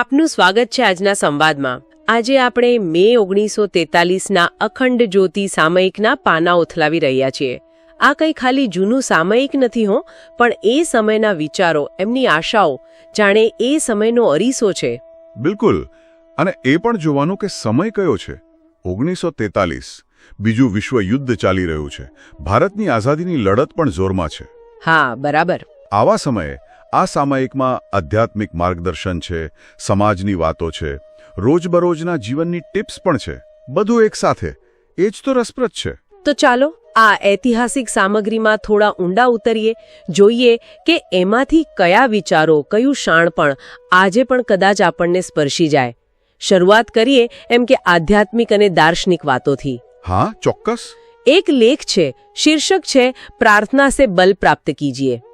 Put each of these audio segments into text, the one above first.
આપનું સ્વાગત છે આજના સંવાદમાં. આજે આપણે મે ઓગણીસો તેતાલીસના અખંડ જ્યોતિ સામયિકના પાના ઉથલાવી રહ્યા છીએ. આ કંઈ ખાલી જૂનું સામયિક નથી હો પણ એ સમયના વિચારો એમની આશાઓ જાણે એ સમયનો અરીસો છે. બિલકુલ. અને એ પણ જોવાનું કે સમય કયો છે? ઓગણીસો તેતાલીસ. બીજું વિશ્વ યુદ્ધ ચાલી રહ્યું છે. ભારતની આઝાદીની લડત પણ જોરમાં છે. હા બરાબર. આવા સમયે આ સામાયિકમાં આધ્યાત્મિક માર્ગદર્શન છે સમાજની વાતો છે રોજબરોજના જીવનની ટિપ્સ પણ છે બધું એકસાથે એ જ તો રસપ્રદ છે. તો ચાલો આ ઐતિહાસિક સામગ્રીમાં થોડા ઊંડા ઉતરીએ જોઈએ કે એમાંથી કયા વિચારો કયું શાણપણ આજે પણ કદાચ આપણને સ્પર્શી જાય. શરૂઆત કરીએ એમ કે આધ્યાત્મિક અને દાર્શનિક વાતોથી. હા ચોક્કસ. એક લેખ છે શીર્ષક છે પ્રાર્થના સે બલ પ્રાપ્ત કીજીએ.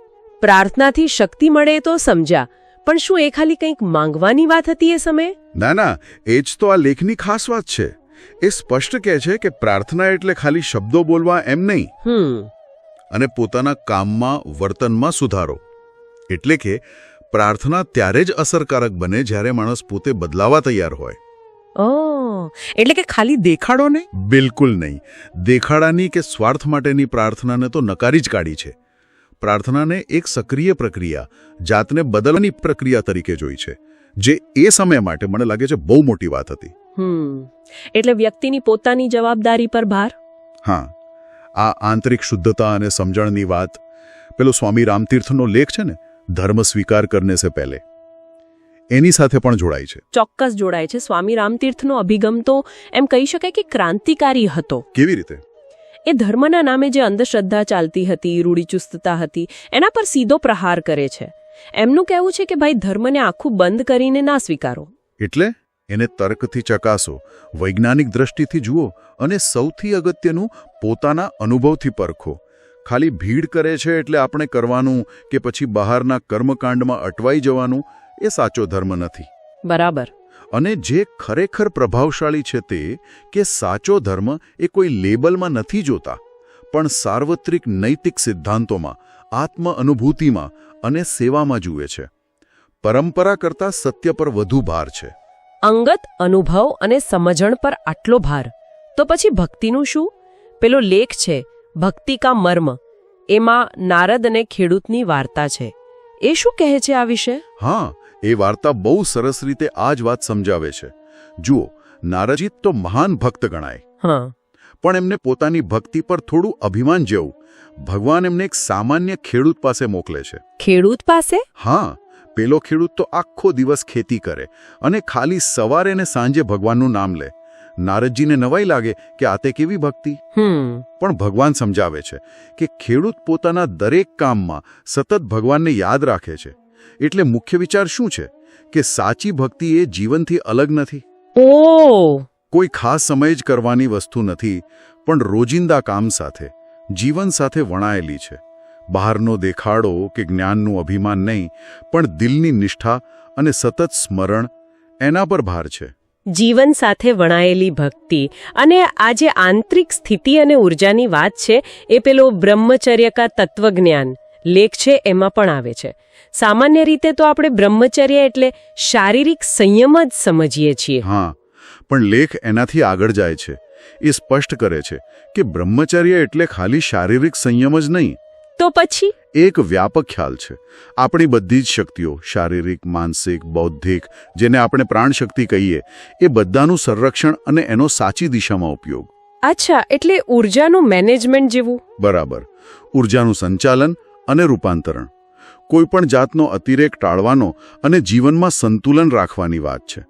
પ્રાર્થનાથી શક્તિ મળે તો સમજ્યા પણ શું એ ખાલી કંઈક માંગવાની વાત હતી એ સમયે? ના ના એ જ તો આ લેખની ખાસ વાત છે. એ સ્પષ્ટ કહે છે કે પ્રાર્થના એટલે ખાલી શબ્દો બોલવા એમ નહીં. અને પોતાના કામમાં વર્તનમાં સુધારો. એટલે કે પ્રાર્થના ત્યારે જ અસરકારક બને જ્યારે માણસ પોતે બદલાવા તૈયાર હોય. એટલે કે ખાલી દેખાડો ને બિલકુલ નહીં. દેખાડાની કે સ્વાર્થ માટેની પ્રાર્થનાને તો નકારી જ કાઢી છે. પ્રાર્થનાને એક સક્રિય પ્રક્રિયા જાતને બદલવાની પ્રક્રિયા તરીકે જોઈ છે જે એ સમય માટે મને લાગે છે બહુ મોટી વાત હતી. એટલે વ્યક્તિની પોતાની જવાબદારી પર ભાર? હા. આ આંતરિક શુદ્ધતા અને સમજણની વાત પેલો સ્વામી રામતીર્થનો લેખ છે ને ધર્મ સ્વીકાર કરને સે પહેલે. એની સાથે પણ જોડાય છે. ચોક્કસ જોડાય છે. સ્વામી રામતીર્થનો અભિગમ તો એમ કહી શકાય કે ક્રાંતિકારી હતો. કેવી રીતે? એ ધર્મના નામે જે અંધશ્રદ્ધા ચાલતી હતી રૂઢિચુસ્તતા હતી એના પર સીધો પ્રહાર કરે છે. એમનું કહેવું છે કે ભાઈ ધર્મને આખું બંધ કરીને ના સ્વીકારો. એટલે એને તર્કથી ચકાસો વૈજ્ઞાનિક દ્રષ્ટિથી જુઓ અને સૌથી અગત્યનું પોતાના અનુભવથી પરખો. ખાલી ભીડ કરે છે એટલે આપણે કરવાનું કે પછી બહારના કર્મકાંડમાં અટવાઈ જવાનું એ સાચો ધર્મ નથી. બરાબર. અને જે ખરેખર પ્રભાવશાળી છે તે કે સાચો ધર્મ એ કોઈ લેબલમાં નથી જોતા પણ સાર્વત્રિક નૈતિક સિદ્ધાંતોમાં આત્મ અનુભૂતિમાં અને સેવામાં જુએ છે. પરંપરા કરતાં સત્ય પર વધુ ભાર છે. અંગત અનુભવ અને સમજણ પર આટલો ભાર. તો પછી ભક્તિનું શું? પેલો લેખ છે ભક્તિ કા મર્મ. એમાં નારદ અને ખેડૂતની વાર્તા છે. એ શું કહે છે આ વિશે? હા એ વાર્તા બહુ સરસ રીતે આ જ વાત સમજાવે છે. જુઓ નારદજી તો મહાન ભક્ત ગણાય. પણ એમને પોતાની ભક્તિ પર થોડું અભિમાન જેવું. ભગવાન એમને એક સામાન્ય ખેડૂત પાસે મોકલે છે. ખેડૂત પાસે? હા પેલો ખેડૂત તો આખો દિવસ ખેતી કરે અને ખાલી સવારે ને સાંજે ભગવાનનું નામ લે. નારદજીને નવાઈ લાગે કે આ તે કેવી ભક્તિ? પણ ભગવાન સમજાવે છે કે ખેડૂત પોતાના દરેક કામમાં સતત ભગવાનને યાદ રાખે છે. એટલે મુખ્ય વિચાર શું છે? કે સાચી ભક્તિ એ જીવનથી અલગ નથી. ઓ! કોઈ ખાસ સમય જ કરવાની વસ્તુ નથી પણ રોજિંદા કામ સાથે જીવન સાથે વણાયેલી છે. બહારનો દેખાડો કે જ્ઞાનનું અભિમાન નહીં પણ દિલની નિષ્ઠા અને સતત સ્મરણ એના પર ભાર છે. જીવન સાથે વણાયેલી ભક્તિ અને આ જે આંતરિક સ્થિતિ અને ઉર્જાની વાત છે એ પેલો બ્રહ્મચર્ય કા તત્વજ્ઞાન લેખ છે એમાં પણ આવે છે. સામાન્ય રીતે તો આપણે બ્રહ્મચર્ય એટલે શારીરિક સંયમ જ સમજીએ છીએ. હા પણ લેખ એનાથી આગળ જાય છે. એ સ્પષ્ટ કરે છે કે બ્રહ્મચર્ય એટલે ખાલી શારીરિક સંયમ જ નહીં. તો પછી? એક વ્યાપક ખ્યાલ છે. આપણી બધી જ શક્તિઓ શારીરિક માનસિક બૌદ્ધિક જેને આપણે પ્રાણશક્તિ કહીએ એ બધાનું સંરક્ષણ અને એનો સાચી દિશામાં ઉપયોગ. અચ્છા એટલે ઉર્જાનું મેનેજમેન્ટ જેવું? બરાબર. ઉર્જાનું સંચાલન અને રૂપાંતરણ. કોઈપણ જાતનો અતિરેક ટાળવાનો અને જીવનમાં સંતુલન રાખવાની વાત છે.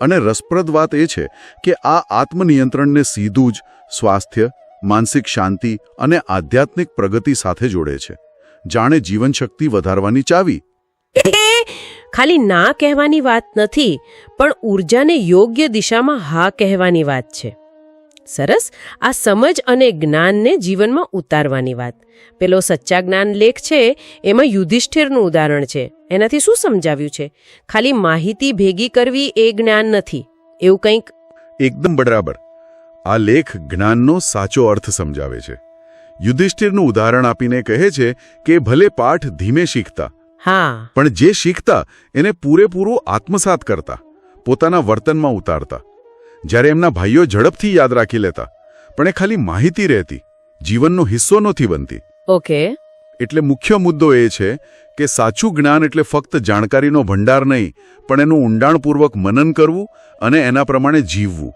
અને રસપ્રદ વાત એ છે કે આ આત્મનિયંત્રણને સીધું જ સ્વાસ્થ્ય, માનસિક શાંતિ અને આધ્યાત્મિક પ્રગતિ સાથે જોડે છે. જાણે જીવનશક્તિ વધારવાની ચાવી? ખાલી ના કહેવાની વાત નથી, પણ ઉર્જાને યોગ્ય દિશામાં હા કહેવાની વાત છે. સરસ. આ સમજ અને જ્ઞાનને જીવનમાં ઉતારવાની વાત. પેલો સચ્ચા જ્ઞાન લેખ છે એમાં યુધિષ્ઠિરનું ઉદાહરણ છે. એનાથી શું સમજાવ્યું છે? ખાલી માહિતી ભેગી કરવી એ જ્ઞાન નથી. એવું કંઈક? એકદમ બરાબર. આ લેખ જ્ઞાનનો સાચો અર્થ સમજાવે છે. યુધિષ્ઠિરનું ઉદાહરણ આપીને કહે છે કે ભલે પાઠ ધીમે શીખતા હા. પણ જે શીખતા એને પૂરેપૂરું આત્મસાત કરતા પોતાના વર્તનમાં ઉતારતા. જ્યારે એમના ભાઈઓ ઝડપથી યાદ રાખી લેતા પણ એ ખાલી માહિતી રહેતી જીવનનો હિસ્સો નથી બનતી. ઓકે. એટલે મુખ્ય મુદ્દો એ છે કે સાચું જ્ઞાન એટલે ફક્ત જાણકારીનો ભંડાર નહીં પણ એનું ઊંડાણપૂર્વક મનન કરવું અને એના પ્રમાણે જીવવું.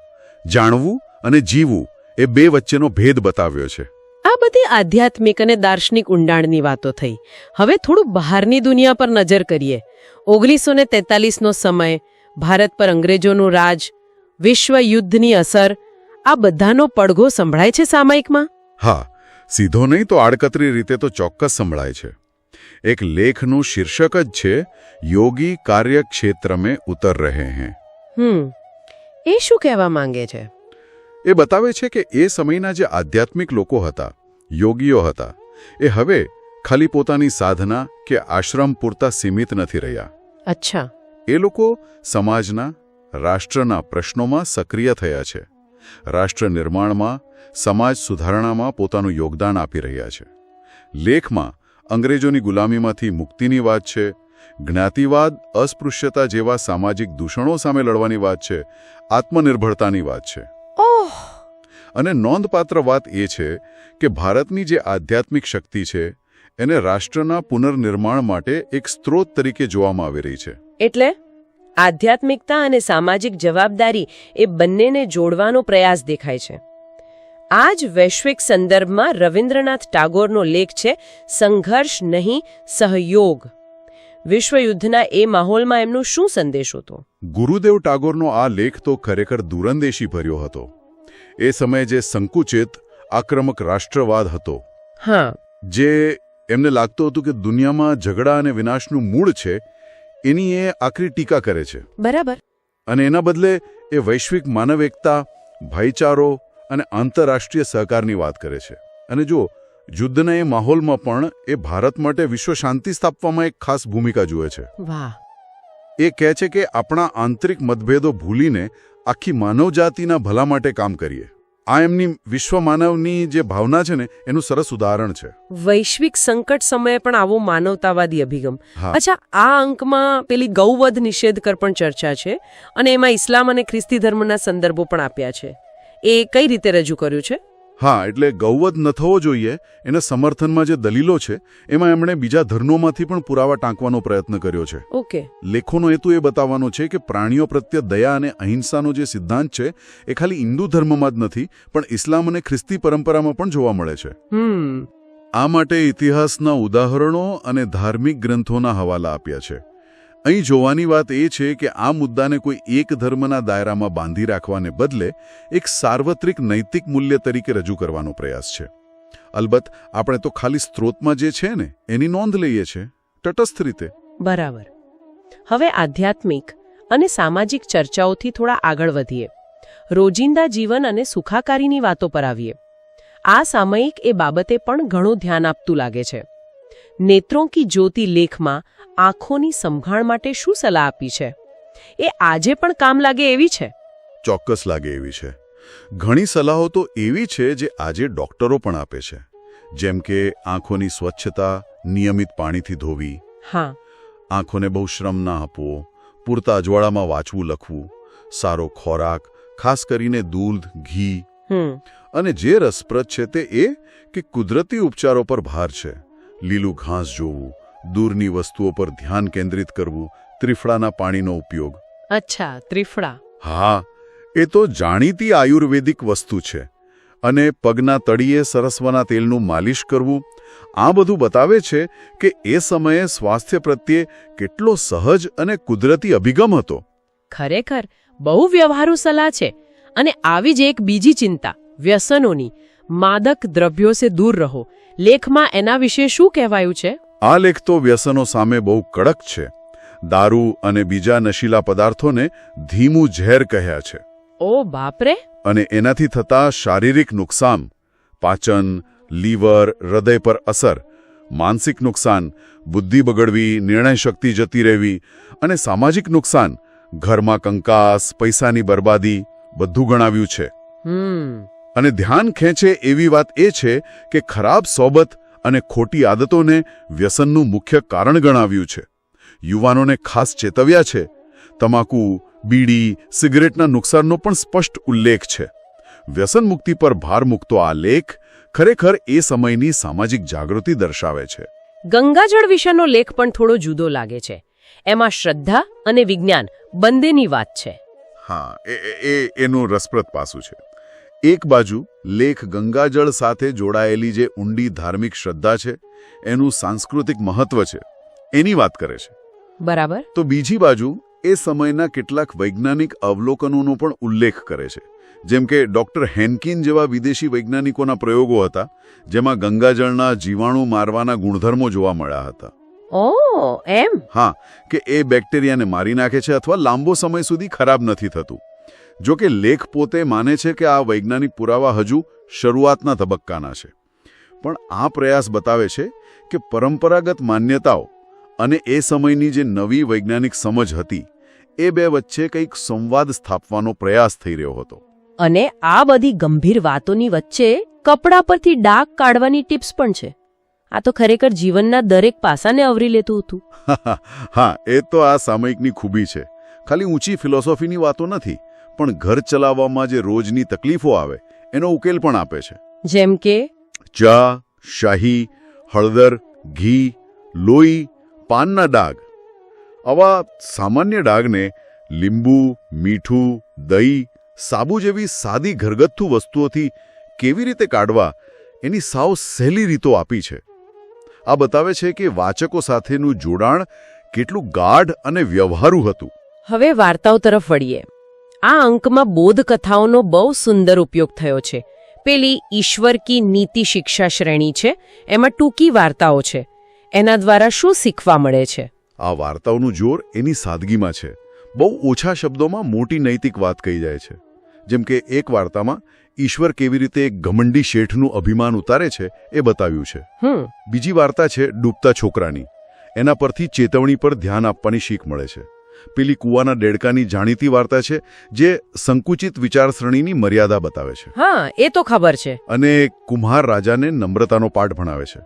જાણવું અને જીવવું એ બે વચ્ચેનો ભેદ બતાવ્યો છે. આ બધી આધ્યાત્મિક અને દાર્શનિક ઊંડાણની વાતો થઈ. હવે થોડું બહારની દુનિયા પર નજર કરીએ. ઓગણીસો ને તેતાલીસનો સમય ભારત પર અંગ્રેજોનું રાજ વિશ્વ યુદ્ધની અસર આ બધાનો પડઘો સંભળાય છે સામાયિકમાં? હા સીધો નહીં તો આડકતરી રીતે તો ચોક્કસ સંભળાય છે. એક લેખનું શીર્ષક જ છે યોગી કાર્યક્ષેત્ર મેં ઉતર રહે હૈ. હમ એ શું કહેવા માંગે છે? એ બતાવે છે કે એ સમયના જે આધ્યાત્મિક લોકો હતા યોગીઓ હતા એ હવે ખાલી પોતાની સાધના કે આશ્રમ પૂરતા સીમિત નથી રહ્યા. અચ્છા. એ લોકો સમાજના રાષ્ટ્રના પ્રશ્નોમાં સક્રિય થયા છે. રાષ્ટ્ર નિર્માણમાં સમાજ સુધારણામાં પોતાનું યોગદાન આપી રહ્યા છે. લેખમાં અંગ્રેજોની ગુલામીમાંથી મુક્તિની વાત છે જ્ઞાતિવાદ અસ્પૃશ્યતા જેવા સામાજિક દૂષણો સામે લડવાની વાત છે આત્મનિર્ભરતાની વાત છે. અને નોંધપાત્ર વાત એ છે કે ભારતની જે આધ્યાત્મિક શક્તિ છે એને રાષ્ટ્રના પુનર્નિર્માણ માટે એક સ્ત્રોત તરીકે જોવામાં આવી રહી છે. એટલે? આધ્યાત્મિકતા અને સામાજિક જવાબદારી એ બંનેને જોડવાનો પ્રયાસ દેખાય છે. આ જ વૈશ્વિક સંદર્ભમાં રવિન્દ્રનાથ ટાગોરનો લેખ છે સંઘર્ષ નહીં સહયોગ. વિશ્વયુદ્ધના એ માહોલમાં એમનો શું સંદેશ હતો? ગુરુદેવ ટાગોરનો આ લેખ તો ખરેખર દૂરંદેશી ભર્યો હતો. એ સમયે જે સંકુચિત આક્રમક રાષ્ટ્રવાદ હતો હા. જે એમને લાગતું હતું કે દુનિયામાં ઝઘડા અને વિનાશનું મૂળ છે એની એ આખરી ટીકા કરે છે. બરાબર. અને એના બદલે એ વૈશ્વિક માનવ એકતા ભાઈચારો અને આંતરરાષ્ટ્રીય સહકારની વાત કરે છે. અને જો યુદ્ધના એ માહોલમાં પણ એ ભારત માટે વિશ્વ શાંતિ સ્થાપવામાં એક ખાસ ભૂમિકા જુએ છે. એ કહે છે કે આપણા આંતરિક મતભેદો ભૂલીને આખી માનવજાતિના ભલા માટે કામ કરીએ. આ એમની વિશ્વ માનવની જે ભાવના છે ને એનું સરસ ઉદાહરણ છે. વૈશ્વિક સંકટ સમયે પણ આવો માનવતાવાદી અભિગમ. અચ્છા આ અંકમાં પેલી ગૌવધ નિષેધ કર પણ ચર્ચા છે અને એમાં ઇસ્લામ અને ખ્રિસ્તી ધર્મના સંદર્ભો પણ આપ્યા છે. એ કઈ રીતે રજૂ કર્યું છે? હા એટલે ગૌવધ ન થવો જોઈએ એના સમર્થનમાં જે દલીલો છે એમાં એમણે બીજા ધર્મોમાંથી પણ પુરાવા ટાંકવાનો પ્રયત્ન કર્યો છે. ઓકે. લેખોનો હેતુ એ બતાવવાનો છે કે પ્રાણીઓ પ્રત્યે દયા અને અહિંસાનો જે સિદ્ધાંત છે એ ખાલી હિન્દુ ધર્મમાં જ નથી પણ ઇસ્લામ અને ખ્રિસ્તી પરંપરામાં પણ જોવા મળે છે. આ માટે ઇતિહાસના ઉદાહરણો અને ધાર્મિક ગ્રંથોના હવાલા આપ્યા છે. અહીં જોવાની વાત એ છે કે આ મુદ્દાને કોઈ એક ધર્મના દાયરામાં બાંધી રાખવાને બદલે એક સાર્વત્રિક નૈતિક મૂલ્ય તરીકે રજૂ કરવાનો પ્રયાસ છે. અલબત્ત, આપણે તો ખાલી સ્ત્રોતમાં જે છે ને, એની નોંધ લઈએ છીએ. તટસ્થ રીતે. બરાબર. હવે આધ્યાત્મિક અને સામાજિક ચર્ચાઓથી થોડા આગળ વધીએ. રોજિંદા જીવન અને સુખાકારીની વાતો પર આવીએ. આ સામયિક એ બાબતે પણ ઘણું ધ્યાન આપતું લાગે છે. નેત્રો કી જ્યોતિ લેખમાં આંખોની સંભાળ માટે શું સલાહ આપી છે? એ આજે પણ કામ લાગે એવી છે? ચોક્કસ લાગે એવી છે. ઘણી સલાહો તો એવી છે જે આજે ડોક્ટરો પણ આપે છે. જેમ કે આંખોની સ્વચ્છતા નિયમિત પાણીથી ધોવી. હા. આંખોને બહુ શ્રમ ના આપવો પૂરતા અજવાળામાં વાંચવું લખવું સારો ખોરાક ખાસ કરીને દૂધ ઘી. અને જે રસપ્રદ છે તે એ કે કુદરતી ઉપચારો પર ભાર છે. લીલું ઘાસ જોવું દૂરની વસ્તુઓ પર ધ્યાન કેન્દ્રિત કરવું ત્રિફળાના પાણીનો ઉપયોગ. અચ્છા ત્રિફળા. હા એ તો જાણીતી આયુર્વેદિક વસ્તુ છે. અને પગના તળિયે સરસવાના તેલનું માલિશ કરવું આ બધું બતાવે છે કે એ સમયે સ્વાસ્થ્ય પ્રત્યે કેટલો સહજ અને કુદરતી અભિગમ હતો. ખરેખર બહુ વ્યવહારુ સલાહ છે. અને આવી જ એક બીજી ચિંતા વ્યસનોની. માદક દ્રવ્યો સે દૂર રહો. લેખમાં એના વિશે શું કહેવાયું છે? આ લેખ તો વ્યસનો સામે બહુ કડક છે. દારૂ અને બીજા નશીલા પદાર્થોને ધીમું ઝેર કહ્યા છે. ઓ બાપરે! અને એનાથી થતા શારીરિક નુકસાન પાચન લીવર હૃદય પર અસર માનસિક નુકસાન બુદ્ધિ બગડવી નિર્ણય શક્તિ જતી રહેવી અને સામાજિક નુકસાન ઘરમાં કંકાસ પૈસાની બરબાદી બધું ગણાવ્યું છે. અને ધ્યાન ખેંચે એવી વાત એ છે કે ખરાબ સોબત અને ખોટી આદતોને વ્યસનનું મુખ્ય કારણ ગણાવ્યું છે. યુવાનોને ખાસ ચેતવ્યા છે. તમાકુ બીડી સિગરેટના નુકસાનનો પણ સ્પષ્ટ ઉલ્લેખ છે. વ્યસન મુક્તિ પર ભાર મૂકતો આ લેખ ખરેખર એ સમયની સામાજિક જાગૃતિ દર્શાવે છે. ગંગાજળ વિશેનો લેખ પણ થોડો જુદો લાગે છે. એમાં શ્રદ્ધા અને વિજ્ઞાન બંનેની વાત છે. હા એ એ- એ એનું રસપ્રદ પાસું છે. એક બાજુ લેખ ગંગાજળ સાથે જોડાયેલી જે ઊંડી ધાર્મિક શ્રદ્ધા છે એનું સાંસ્કૃતિક મહત્વ છે એની વાત કરે છે. બરાબર. તો બીજી બાજુ એ સમયના કેટલાક વૈજ્ઞાનિક અવલોકનોનો પણ ઉલ્લેખ કરે છે. જેમ કે ડોક્ટર હેન્કિન જેવા વિદેશી વૈજ્ઞાનિકોના પ્રયોગો હતા જેમાં ગંગાજળના જીવાણુ મારવાના ગુણધર્મો જોવા મળ્યા હતા. ઓ એમ? હા કે એ બેક્ટેરિયાને મારી નાખે છે અથવા લાંબો સમય સુધી ખરાબ નથી થતું. જો કે લેખ પોતે માને છે કે આ વૈજ્ઞાનિક પુરાવા હજુ શરૂઆતના તબક્કાના છે. પણ આ પ્રયાસ બતાવે છે કે પરંપરાગત માન્યતાઓ અને એ સમયની જે નવી વૈજ્ઞાનિક સમજ હતી એ બે વચ્ચે કંઈક સંવાદ સ્થાપવાનો પ્રયાસ થઈ રહ્યો હતો. અને આ બધી ગંભીર વાતોની વચ્ચે કપડા પરથી ડાઘ કાઢવાની ટિપ્સ પણ છે. આ તો ખરેખર જીવનના દરેક પાસાને આવરી લેતું હતું. હા એ તો આ સામયિકની ખૂબી છે. ખાલી ઊંચી ફિલોસોફીની વાતો નથી. પણ ઘર ચલાવવામાં જે રોજની તકલીફો આવે એનો ઉકેલ પણ આપે છે. જેમ કે? ચા શાહી હળદર ઘી લોહી પાનના ડાઘ. આવા સામાન્ય ડાઘને લીંબુ મીઠું દહીં સાબુ જેવી સાદી ઘરગથ્થુ વસ્તુઓથી કેવી રીતે કાઢવા એની સાવ સહેલી રીતો આપી છે. આ બતાવે છે કે વાચકો સાથેનું જોડાણ કેટલું ગાઢ અને વ્યવહારુ હતું. હવે વાર્તાઓ તરફ વળીએ. આ અંકમાં બોધકથાઓનો બહુ સુંદર ઉપયોગ થયો છે. પેલી ઈશ્વર કી નીતિ શિક્ષા શ્રેણી છે એમાં ટૂંકી વાર્તાઓ છે. એના દ્વારા શું શીખવા મળે છે? આ વાર્તાઓનું જોર એની સાદગીમાં છે. બહુ ઓછા શબ્દોમાં મોટી નૈતિક વાત કહી જાય છે. જેમ કે એક વાર્તામાં ઈશ્વર કેવી રીતે એક ઘમંડી શેઠનું અભિમાન ઉતારે છે એ બતાવ્યું છે. હમ. બીજી વાર્તા છે ડૂબતા છોકરાની. એના પરથી ચેતવણી પર ધ્યાન આપવાની શીખ મળે છે. પેલી કૂવાના દેડકાની જાણીતી વાર્તા છે જે સંકુચિત વિચારસરણીની મર્યાદા બતાવે છે. હા એ તો ખબર છે. અને કુમ્હાર રાજાને નમ્રતાનો પાઠ ભણાવે છે.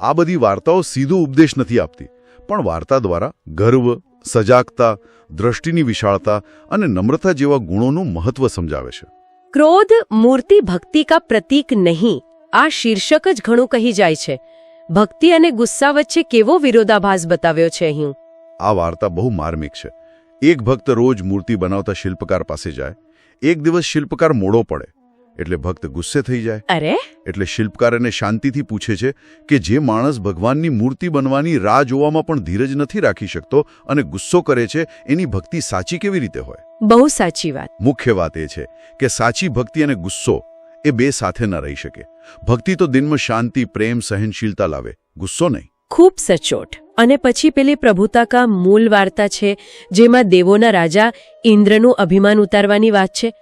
આ બધી વાર્તાઓ સીધો ઉપદેશ નથી આપતી પણ વાર્તા દ્વારા ગર્વ સજાગતા દ્રષ્ટિની વિશાળતા અને નમ્રતા જેવા ગુણોનું મહત્વ સમજાવે છે. ક્રોધ મૂર્તિ ભક્તિ કા પ્રતીક નહીં આ શીર્ષક જ ઘણું કહી જાય છે. ભક્તિ અને ગુસ્સા વચ્ચે કેવો વિરોધાભાસ બતાવ્યો છે અહીં? આ વાર્તા બહુ માર્મિક છે. એક ભક્ત રોજ મૂર્તિ બનાવતા શિલ્પકાર પાસે જાય એક દિવસ શિલ્પકાર મોડો પડે એટલે ભક્ત ગુસ્સે થઈ જાય. અરે! એટલે શિલ્પકાર એને શાંતિથી પૂછે છે કે જે માણસ ભગવાનની મૂર્તિ બનવાની રાહ જોવામાં પણ ધીરજ નથી રાખી શકતો અને ગુસ્સો કરે છે એની ભક્તિ સાચી કેવી રીતે હોય? બહુ સાચી વાત. મુખ્ય વાત એ છે કે સાચી ભક્તિ અને ગુસ્સો એ બે સાથે ન રહી શકે. ભક્તિ તો દિનમાં શાંતિ પ્રેમ સહનશીલતા લાવે. ગુસ્સો નહીં. ખૂબ સચોટ. અને પછી પેલી પ્રભુતા કા મૂળ વાર્તા છે જેમાં દેવોના રાજા ઇન્દ્રનું અભિમાન ઉતારવાની વાત છે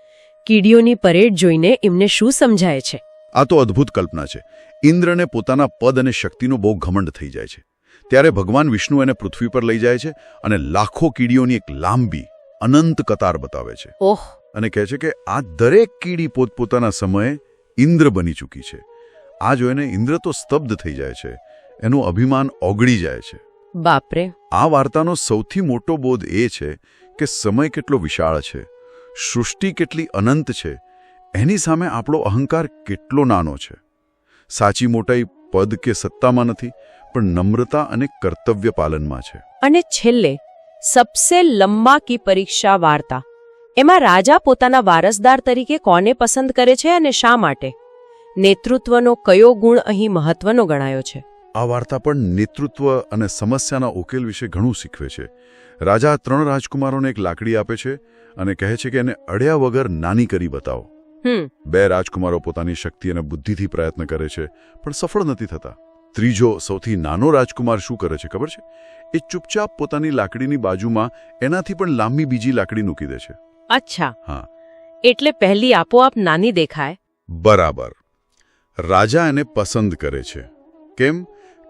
કીડીઓની પરેડ જોઈને એમને શું સમજાય છે? આ તો અદ્ભુત કલ્પના છે. ઇન્દ્રને પોતાના પદ અને શક્તિનો બહુ ઘમંડ થઈ જાય છે. ત્યારે ભગવાન વિષ્ણુ એને પૃથ્વી પર લઈ જાય છે અને લાખો કીડીઓની એક લાંબી અનંત કતાર બતાવે છે. ઓહ. અને કહે છે કે આ દરેક કીડી પોતપોતાના સમયે ઇન્દ્ર બની ચૂકી છે. આ જોઈને ઇન્દ્ર તો સ્તબ્ધ થઈ જાય છે. એનું અભિમાન ઓગળી જાય છે. બાપરે. આ વાર્તાનો સૌથી મોટો બોધ એ છે કે સમય કેટલો વિશાળ છે સૃષ્ટિ કેટલી અનંત છે એની સામે આપણો અહંકાર કેટલો નાનો છે. સાચી મોટાઈ પદ કે સત્તામાં નથી પણ નમ્રતા અને કર્તવ્ય પાલનમાં છે. અને છેલ્લે સબસે લંબા કી પરીક્ષા વાર્તા. એમાં રાજા પોતાના વારસદાર તરીકે કોને પસંદ કરે છે અને શા માટે? નેતૃત્વનો કયો ગુણ અહીં મહત્વનો ગણાયો છે? આ વાર્તા પણ નેતૃત્વ અને સમસ્યાના ઉકેલ વિશે ઘણું શીખવે છે. રાજા ત્રણ રાજકુમારોને એક લાકડી આપે છે અને કહે છે કે એને અડ્યા વગર નાની કરી બતાવો. બે રાજકુમારો પોતાની શક્તિ અને બુદ્ધિથી પ્રયત્ન કરે છે પણ સફળ નથી થતા. ત્રીજો સૌથી નાનો રાજકુમાર શું કરે છે ખબર છે? એ ચૂપચાપ પોતાની લાકડીની બાજુમાં એનાથી પણ લાંબી બીજી લાકડી મૂકી દે છે. અચ્છા. હા. એટલે પહેલી આપોઆપ નાની દેખાય? બરાબર. રાજા એને પસંદ કરે છે. કેમ?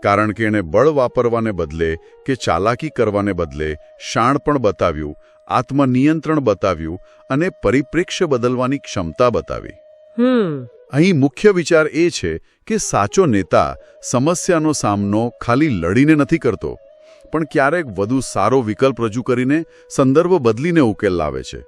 કારણ કે એણે બળ વાપરવાને બદલે કે ચાલાકી કરવાને બદલે શાણપણ બતાવ્યું આત્મનિયંત્રણ બતાવ્યું અને પરિપ્રેક્ષ્ય બદલવાની ક્ષમતા બતાવી. અહીં મુખ્ય વિચાર એ છે કે સાચો નેતા સમસ્યાનો સામનો ખાલી લડીને નથી કરતો પણ ક્યારેક વધુ સારો વિકલ્પ રજૂ કરીને સંદર્ભ બદલીને ઉકેલ લાવે છે.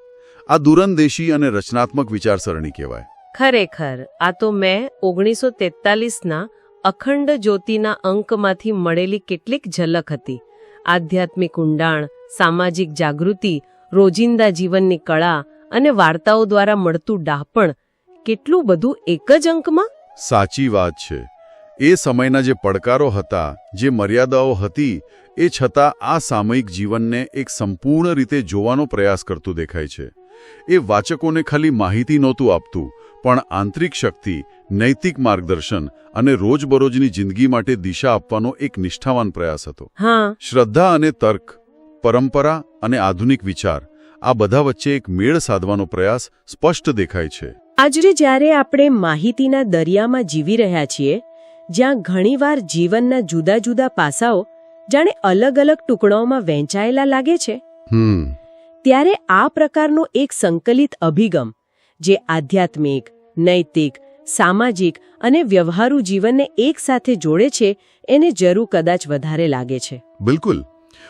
આ દુરંદેશી અને રચનાત્મક વિચારસરણી કહેવાય. ખરેખર આ તો મેં ઓગણીસો તેતાલીસના અખંડ જ્યોતિના અંકમાંથી મળેલી કેટલીક ઝલક હતી. આધ્યાત્મિક ઊંડાણ, સામાજિક જાગૃતિ, રોજિંદા જીવનની કળા અને વાર્તાઓ દ્વારા મળતું ડાપણ, કેટલું બધું એક જ અંકમાં? સાચી વાત છે. એ સમયના જે પડકારો હતા, જે મર્યાદાઓ હતી, એ છતાં આ સામયિક જીવનને એક સંપૂર્ણ રીતે જોવાનો પ્રયાસ કરતું દેખાય છે. એ વાચકોને ખાલી માહિતી નહોતું આપતું પણ આંતરિક શક્તિ નૈતિક માર્ગદર્શન અને રોજબરોજની જિંદગી માટે દિશા આપવાનો એક નિષ્ઠાવાન પ્રયાસ હતો. હા. શ્રદ્ધા અને તર્ક પરંપરા અને આધુનિક વિચાર આ બધા વચ્ચે એક મેળ સાધવાનો પ્રયાસ સ્પષ્ટ દેખાય છે. આજરે જ્યારે આપણે માહિતીના દરિયામાં જીવી રહ્યા છીએ જ્યાં ઘણીવાર જીવનના જુદા જુદા પાસાઓ જાણે અલગ અલગ ટુકડાઓમાં વહેંચાયેલા લાગે છે ત્યારે આ પ્રકારનો એક સંકલિત અભિગમ જે આધ્યાત્મિક નૈતિક સામાજિક અને વ્યવહારુ જીવનને એકસાથે જોડે છે એને જરૂર કદાચ વધારે લાગે છે. બિલકુલ.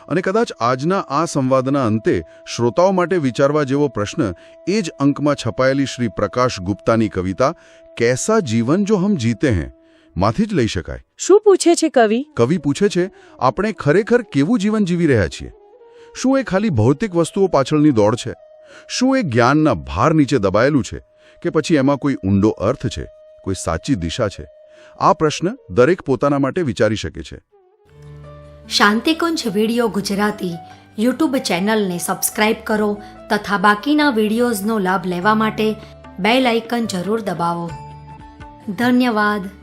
અને કદાચ આજના આ સંવાદના અંતે શ્રોતાઓ માટે વિચારવા જેવો પ્રશ્ન એ જ અંકમાં છપાયેલી શ્રી પ્રકાશ ગુપ્તાની કવિતા કેસા જીવન જો હમ જીતે હૈ માંથી જ લઈ શકાય. શું પૂછે છે કવિ? કવિ પૂછે છે આપણે ખરેખર કેવું જીવન જીવી રહ્યા છીએ? શું એ ખાલી ભૌતિક વસ્તુઓ પાછળની દોડ છે? શું એ જ્ઞાનના ભાર નીચે દબાયેલું છે કે પછી એમાં કોઈ ઊંડો અર્થ છે, કોઈ સાચી દિશા છે? આ પ્રશ્ન દરેક પોતાના માટે વિચારી શકે છે. શાંતિકુંજ વિડિયો ગુજરાતી યુટ્યુબ ચેનલને સબસ્ક્રાઇબ કરો તથા બાકીના વિડીયોઝનો લાભ લેવા માટે બેલ આઇકન જરૂર દબાવો. ધન્યવાદ.